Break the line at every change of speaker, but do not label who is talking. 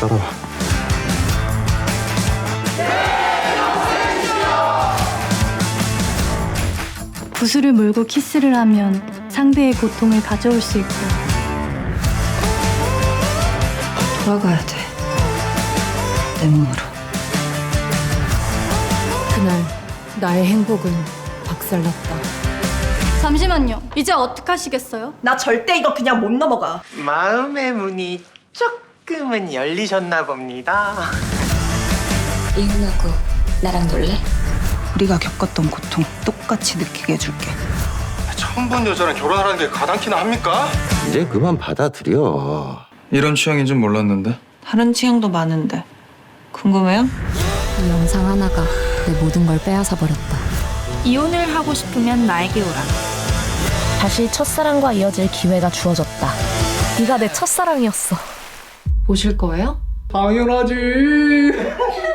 따라와.
구슬을 물고 키스를 하면 상대의 고통을 가져올 수 있고
돌아가야 돼. 내 몸으로.
그날 나의 행복은 박살났다.
잠시만요 이제 어떡하시겠어요?
나 절대 이거 그냥 못 넘어가.
마음의 문이 조금은 열리셨나 봅니다.
이혼하고 나랑 놀래? 우리가 겪었던 고통 똑같이 느끼게 해줄게.
처음 본 여자랑 결혼하라는 게 가당키나 합니까?
이제 그만 받아들여.
이런 취향인 줄 몰랐는데
다른 취향도 많은데 궁금해요?
이 영상 하나가 내 모든 걸 빼앗아 버렸다.
이혼을 하고 싶으면 나에게 오라. 다시 첫사랑과 이어질 기회가 주어졌다. 네가 내 첫사랑이었어.
보실 거예요?
감사합니다.